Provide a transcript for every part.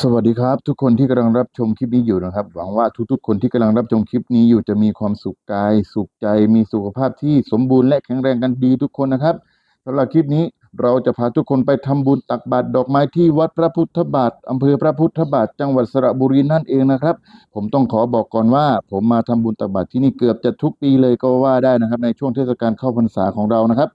สวัสดีครับ ทุกคนที่กำลังรับชมคลิปนี้อยู่นะครับ หวังว่าทุกๆ คนที่กำลังรับชมคลิปนี้อยู่จะมีความสุขกาย สุขใจ มีสุขภาพที่สมบูรณ์และแข็งแรงกันดีทุกคนนะครับสำหรับคลิปนี้เราจะพาทุกคนไปทำบุญตักบาตรดอกไม้ที่วัดพระพุทธบาทอำเภอพระพุทธบาทจังหวัดสระบุรีนั่นเองนะครับ ผมต้องขอบอกก่อนว่า ผมมาทำบุญตักบาตรที่นี่เกือบจะทุกปีเลยก็ว่าได้นะครับ ในช่วงเทศกาลเข้าพรรษาของเรานะครับ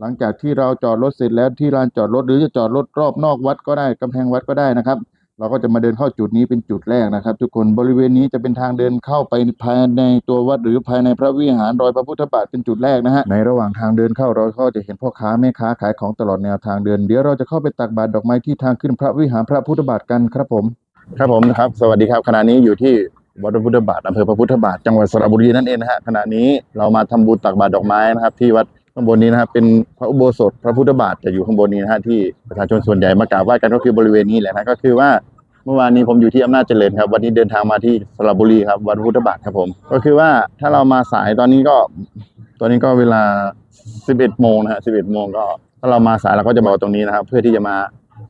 หลังจากที่เราจอดรถเสร็จแล้วที่ลานจอดรถหรือจะจอดรถรอบนอกวัดก็ได้กำแพงวัดก็ได้นะครับ เราก็จะมาเดินเข้าจุดนี้เป็นจุดแรกนะครับ ทุกคนบริเวณนี้จะเป็นทางเดินเข้าไปภายในตัววัดหรือภายในพระวิหารรอยพระพุทธบาทเป็นจุดแรกนะฮะในระหว่างทางเดินเข้าเราก็จะเห็นพ่อค้าแม่ค้าขายของตลอดแนวทางเดินเดี๋ยวเราจะเข้าไปตักบาตรดอกไม้ที่ทางขึ้นพระวิหารพระพุทธบาทกันครับผม ครับผมนะครับ สวัสดีครับขณะนี้อยู่ที่วัดพระพุทธบาทอำเภอพระพุทธบาทจังหวัดสระบุรีนั่นเองนะฮะขณะนี้เรามาทำบุญตักบาตรดอกไม้นะครับที่วัด ข้างบนนี้นะครับเป็นพระอุโบสถพระพุทธบาทจะอยู่ข้างบนนี้นะฮะที่ประชาชนส่วนใหญ่มากราบไหว้กันก็คือบริเวณนี้แหละนะก็คือว่าเมื่อวานนี้ผมอยู่ที่อำนาจเจริญครับ วันนี้เดินทางมาที่สระบุรีครับวัดพุทธบาทครับผม ก็คือว่าถ้าเรามาสายตอนนี้ก็ ตอนนี้ก็เวลา 11 โมงนะฮะ 11 โมงก็ถ้าเรามาสายเราก็จะบอกตรงนี้นะครับ เพื่อที่จะมา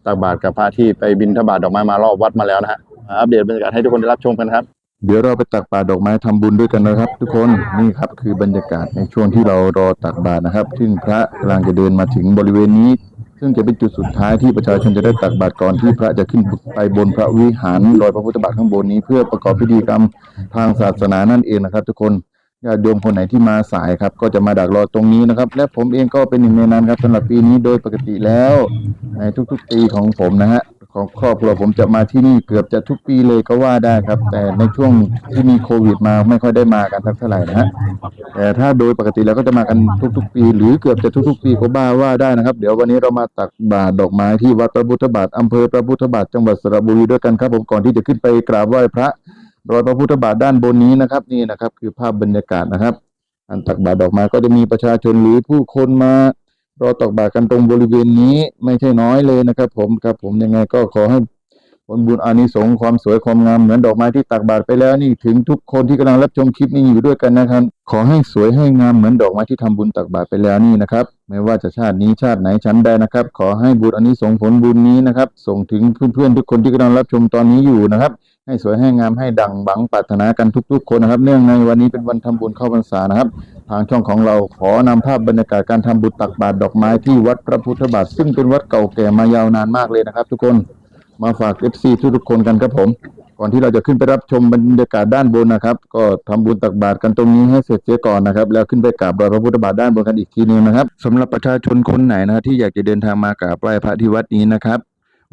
ตักบาตรกับพระที่ไปบิณฑบาตดอกไม้มารอบวัดมาแล้วนะฮะอัปเดตบรรยากาศให้ทุกคนได้รับชมกันครับ เดี๋ยวเราไปตักบาตรดอกไม้ทำบุญด้วยกันนะครับ ทุกคนนี่ครับคือบรรยากาศในช่วงที่เรารอตักบาตรนะครับ ซึ่งพระกำลังจะเดินมาถึงบริเวณนี้ ซึ่งจะเป็นจุดสุดท้ายที่ประชาชนจะได้ตักบาตรก่อนที่พระจะขึ้นไปบนพระวิหารรอยพระพุทธบาทข้างบนนี้ เพื่อประกอบพิธีกรรมทางศาสนานั่นเองนะครับ ทุกคน ญาติโยมคนไหนที่มาสายครับ ก็จะมาดักรอตรงนี้นะครับ และผมเองก็เป็นหนึ่งในนั้นครับสำหรับปีนี้โดยปกติแล้ว ในทุกๆปีของผมนะฮะของครอบครัวผมจะมาที่นี่เกือบจะทุกปีเลยก็ว่าได้ครับ แต่ในช่วงที่มีโควิดมาไม่ค่อยได้มากันสักเท่าไหร่นะฮะแต่ถ้าโดยปกติเราก็จะมากันทุก ๆ ปี หรือเกือบจะทุก ๆ ปีก็บ้าว่าได้นะครับ เดี๋ยววันนี้เรามาตักบาตรดอกไม้ที่วัดพระพุทธบาทอำเภอพระพุทธบาทจังหวัดสระบุรีด้วยกันครับ ผมก่อนที่จะขึ้นไปกราบไหว้พระ รอยพระพุทธบาทด้านบนนี้นะครับนี่นะครับ คือภาพบรรยากาศนะครับ อันตักบาตรดอกไม้ก็จะมีประชาชนหรือผู้คนมารอตักบาตรกันตรงบริเวณนี้ไม่ใช่น้อยเลยนะครับ ผมครับ ผมยังไงก็ขอให้ผลบุญอานิสงส์ความสวยความงามเหมือนดอกไม้ที่ตักบาตรไปแล้วนี่ถึงทุกคนที่กำลังรับชมคลิปนี้อยู่ด้วยกันนะครับ ขอให้สวยให้งามเหมือนดอกไม้ที่ทำบุญตักบาตรไปแล้วนี่นะครับ ไม่ว่าจะชาตินี้ชาติไหนชั้นใดนะครับ ขอให้บุญอันนี้ส่งผลบุญนี้นะครับ ส่งถึงเพื่อนๆทุกคนที่กำลังรับชมตอนนี้อยู่นะครับ ให้สวยให้งามให้ดังบังปรารถนากันทุก ๆ คนนะครับ เนื่องในวันนี้เป็นวันทำบุญเข้าพรรษานะครับ ทางช่องของเราขอนำภาพบรรยากาศการทำบุญตักบาตรดอกไม้ที่วัดพระพุทธบาทซึ่งเป็นวัดเก่าแก่มายาวนานมากเลยนะครับ ทุกคน มาฝาก FC ทุกๆคนกันครับผม ก่อนที่เราจะขึ้นไปรับชมบรรยากาศด้านบนนะครับ ก็ทำบุญตักบาตรกันตรงนี้ให้เสร็จเสียก่อนนะครับ แล้วขึ้นไปกราบรอยพระพุทธบาทด้านบนกันอีกทีนึงนะครับสำหรับประชาชนคนไหนนะที่อยากจะเดินทางมากราบไหว้พระที่วัดนี้นะครับ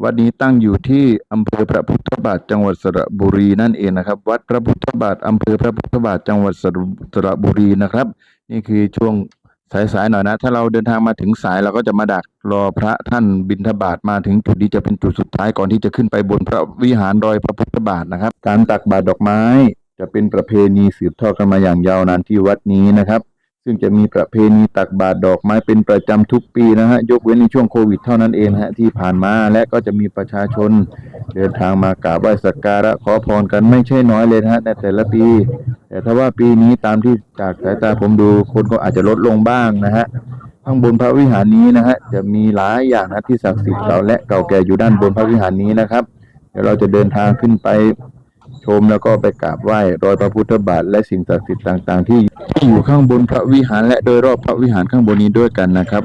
วัดนี้ตั้งอยู่ที่อำเภอพระพุทธบาทจังหวัดสระบุรีนั่นเองนะครับ วัดพระพุทธบาทอำเภอพระพุทธบาทจังหวัดสระบุรีนะครับ นี่คือช่วง สายๆหน่อยนะ ถ้าเราเดินทางมาถึงสายเราก็จะมาดักรอพระท่านบิณฑบาตมาถึงจุดนี้จะเป็นจุดสุดท้ายก่อนที่จะขึ้นไปบนพระวิหารรอยพระพุทธบาทนะครับ การตักบาตรดอกไม้ จะเป็นประเพณีสืบทอดกันมาอย่างยาวนานที่วัดนี้นะครับ ซึ่งจะมีประเพณีตักบาตรดอกไม้เป็นประจำทุกปีนะฮะยกเว้นในช่วงโควิดเท่านั้นเองฮะที่ผ่านมาและก็จะมีประชาชน เดินทางมากราบไหว้สักการะขอพรกันไม่ใช่น้อยเลยนะฮะในแต่ละปี แต่ถ้าว่าปีนี้ตามที่จากสายตาผมดูคนก็อาจจะลดลงบ้างนะฮะข้างบนพระวิหารนี้นะฮะจะมีหลายอย่างนะที่ศักดิ์สิทธิ์เก่าและเก่าแก่อยู่ด้านบนพระวิหารนี้นะครับเดี๋ยวเราจะเดินทางขึ้นไป ชมแล้วก็ไปกราบไหว้รอยพระพุทธบาทและสิ่งศักดิ์สิทธิ์ต่างๆที่ที่อยู่ข้างบนพระวิหารและโดยรอบพระวิหารข้างบนนี้ด้วยกันนะครับ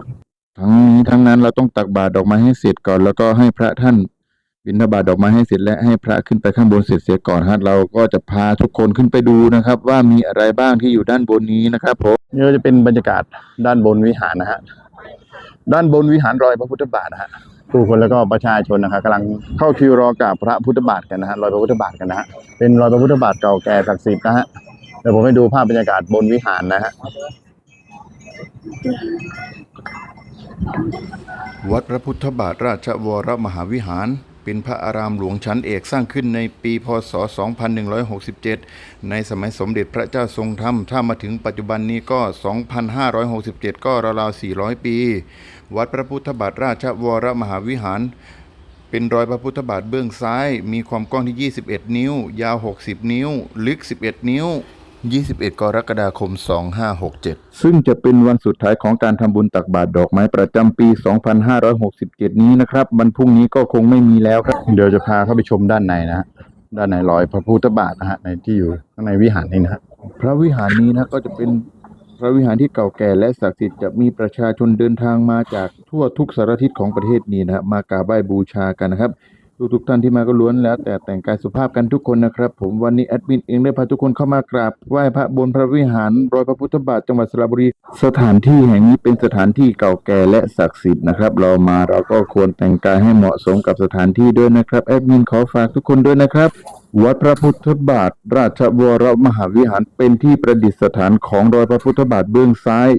ทั้งนี้ทั้งนั้นเราต้องตักบาตรดอกไม้ให้เสร็จก่อน แล้วก็ให้พระท่านบิณฑบาตดอกไม้ให้เสร็จและให้พระขึ้นไปข้างบนเสร็จเสียก่อนฮะเราก็จะพาทุกคนขึ้นไปดูนะครับ ว่ามีอะไรบ้างที่อยู่ด้านบนนี้นะครับผมนี่ก็จะเป็นบรรยากาศด้านบนวิหารนะฮะด้านบนวิหารรอยพระพุทธบาทนะฮะ ผู้คนแล้วก็ประชาชนนะครับกำลังเข้าคิวรอกราบพระพุทธบาทกันนะฮะรอยพระพุทธบาทกันนะฮะเป็นรอยพระพุทธบาทเก่าแก่ศักดิ์สิทธิ์นะฮะเดี๋ยวผมให้ดูภาพบรรยากาศบนวิหารนะฮะวัดพระพุทธบาทราชวรมหาวิหาร เป็นพระอารามหลวงชั้นเอกสร้างขึ้นในปีพศ 2167 ในสมัยสมเด็จพระเจ้าทรงธรรม ถ้ามาถึงปัจจุบันนี้ก็ 2567 ก็ราวๆ 400 ปี วัดพระพุทธบาทราชวรมหาวิหาร เป็นรอยพระพุทธบาทเบื้องซ้าย มีความกว้างที่ 21 นิ้ว ยาว 60 นิ้ว ลึก 11 นิ้ว 21 กรกฎาคม 2567 ซึ่งจะเป็นวันสุดท้ายของการทำบุญตักบาตรดอกไม้ประจำปี 2567 นี้นะครับวันพรุ่งนี้ก็คงไม่มีแล้วครับ เดี๋ยวจะพาเข้าไปชมด้านในนะฮะด้านในรอยพระพุทธบาทนะฮะในที่อยู่ข้างในวิหารนี่นะฮะพระวิหารนี้นะก็จะเป็นพระวิหารที่เก่าแก่และศักดิ์สิทธิ์จะมีประชาชนเดินทางมาจากทั่วทุกสารทิศของประเทศนี้นะครับมากราบไหว้บูชากันนะครับ ทุกๆท่านที่มาก็ล้วนแล้ว แต่แต่งกายสุภาพกันทุกคนนะครับ ผมวันนี้แอดมินเองได้พาทุกคนเข้ามากราบไหว้พระบนพระวิหารรอยพระพุทธบาทจังหวัดสระบุรี สถานที่แห่งนี้เป็นสถานที่เก่าแก่และศักดิ์สิทธิ์นะครับ เรามาเราก็ควรแต่งกายให้เหมาะสมกับสถานที่ด้วยนะครับแอดมินขอฝากทุกคนด้วยนะครับวัดพระพุทธบาท ราชวรมหาวิหารเป็นที่ประดิษฐานของรอยพระพุทธบาทเบื้องซ้าย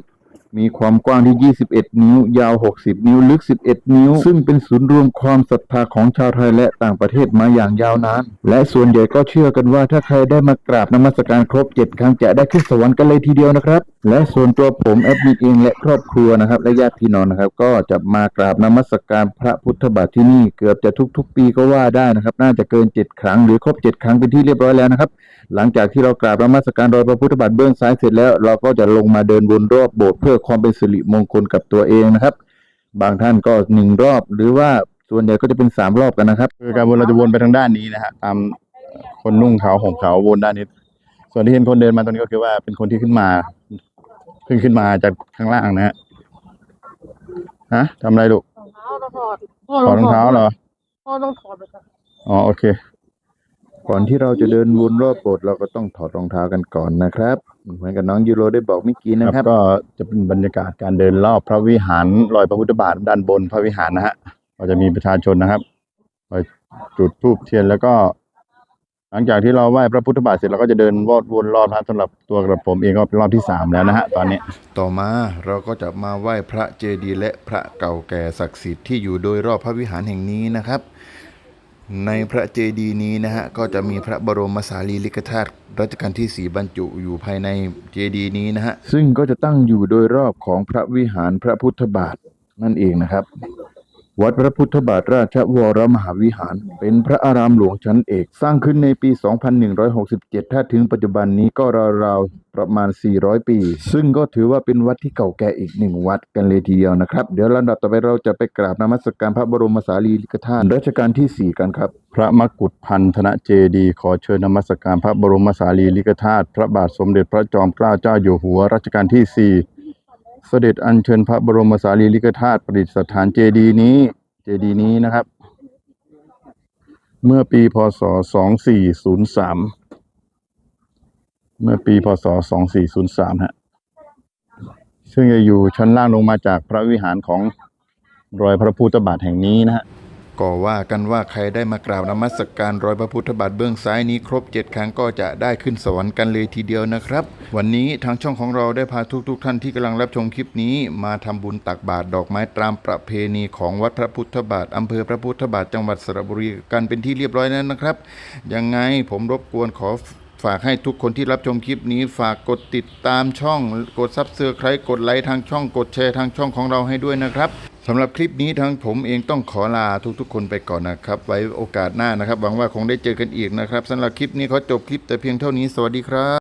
มีความกว้างที่ 21 นิ้ว ยาว 60 นิ้ว ลึก 11 นิ้ว ซึ่งเป็นศูนย์รวมความศรัทธาของชาวไทยและต่างประเทศมาอย่างยาวนาน และส่วนใหญ่ก็เชื่อกันว่าถ้าใครได้มากราบนมัสการครบ 7 ครั้งจะได้ขึ้นสวรรค์กันเลยทีเดียวนะครับ และส่วนตัวผมแอดมินเองและครอบครัวนะครับ และญาติพี่น้องนะครับ ก็จะมากราบนมัสการพระพุทธบาทที่นี่เกือบจะทุก ๆ ปีก็ว่าได้นะครับ น่าจะเกิน 7 ครั้งหรือครบ 7 ครั้งเป็นที่เรียบร้อยแล้วนะครับ หลังจากที่เรากราบนมัสการรอยพระพุทธบาทเบื้องซ้ายเสร็จแล้ว เราก็จะลงมาเดินวนรอบโบสถ์เพื่อความเป็นสิริมงคลกับตัวเองนะครับ บางท่านก็หนึ่งรอบ หรือว่าส่วนใหญ่ก็จะเป็นสามรอบกันนะครับ คือการวนเราจะวนไปทางด้านนี้นะฮะตามคนนุ่งขาวห่มขาววนด้านนี้ ส่วนที่เห็นคนเดินมาตรงนี้ก็คือว่าเป็นคนที่ขึ้นมาขึ้นขึ้นมาจากข้างล่างนะฮะฮะทำอะไรลูกรองเท้าเราถอดพ่อถอดรองเท้าเหรอพ่อต้องถอดไปก่อนอ๋อโอเค ก่อนที่เราจะเดินวนรอบโบสถ์เราก็ต้องถอดรองเท้ากันก่อนนะครับเหมือนกับน้องยูโรได้บอกเมื่อกี้นะครับบก็จะเป็นบรรยากาศการเดินรอบพระวิหารรอยพระพุทธบาทด้านบนพระวิหารนะฮะก็จะมีประชาชนนะครับไปจุดธูปเทียนแล้วก็ หลังจากที่เราไหว้พระพุทธบาทเสร็จเราก็จะเดินวอดวนรอบนะสำหรับตัวกระผมเองก็เป็นรอบที่สามแล้วนะฮะตอนนี้ ต่อมาเราก็จะมาไหว้พระเจดีย์และพระเก่าแก่ศักดิ์สิทธิ์ที่อยู่โดยรอบพระวิหารแห่งนี้นะครับ ในพระเจดีย์นี้นะฮะก็จะมีพระบรมสารีริกธาตุรัชกาลที่สี่บรรจุอยู่ภายในเจดีย์นี้นะฮะซึ่งก็จะตั้งอยู่โดยรอบของพระวิหารพระพุทธบาทนั่นเองนะครับ วัดพระพุทธบาทราชวรมหาวิหาร เป็นพระอารามหลวงชั้นเอก สร้างขึ้นในปี 2167 ถ้าถึงปัจจุบันนี้ก็ราวๆประมาณ 400 ปี ซึ่งก็ถือว่าเป็นวัดที่เก่าแก่อีกหนึ่งวัดกันเลยทีเดียวนะครับ เดี๋ยวลำดับต่อไปเราจะไปกราบนมัสการพระบรมสารีริกธาตุรัชกาลที่ 4 กันครับ พระมกุฏพันธนเจดีขอเชิญนมัสการพระบรมสารีริกธาตุพระบาทสมเด็จพระจอมเกล้าเจ้าอยู่หัวรัชกาลที่สี่ เสด็จอัญเชิญพระบรมสารีริกธาตุประดิษฐานเจดีย์นี้ เจดีย์นี้นะครับ เมื่อปีพศ 2403 เมื่อปีพศ 2403 ฮะ ซึ่งจะอยู่ชั้นล่างลงมาจากพระวิหารของรอยพระพุทธบาทแห่งนี้นะฮะ ก็ว่ากันว่าใครได้มากราบนมัสการรอยพระพุทธบาทเบื้องซ้ายนี้ครบเจ็ดครั้งก็จะได้ขึ้นสวรรค์กันเลยทีเดียวนะครับ วันนี้ทางช่องของเราได้พาทุกๆทท่านที่กำลังรับชมคลิปนี้มาทำบุญตักบาตรดอกไม้ตามประเพณีของวัดพระพุทธบาทอำเภอพระพุทธบาทจังหวัดสระบุรีกันเป็นที่เรียบร้อยแล้วนะครับยังไงผมรบกวนขอฝากให้ทุกคนที่รับชมคลิปนี้ฝากกดติดตามช่อง กดซับเซอร์ใครกดไลค์ทางช่องกดแชร์ทางช่องของเราให้ด้วยนะครับ สำหรับคลิปนี้ทั้งผมเองต้องขอลาทุกๆ คนไปก่อนนะครับ ไว้โอกาสหน้านะครับหวังว่าคงได้เจอกันอีกนะครับสำหรับคลิปนี้ขอจบคลิปแต่เพียงเท่านี้สวัสดีครับ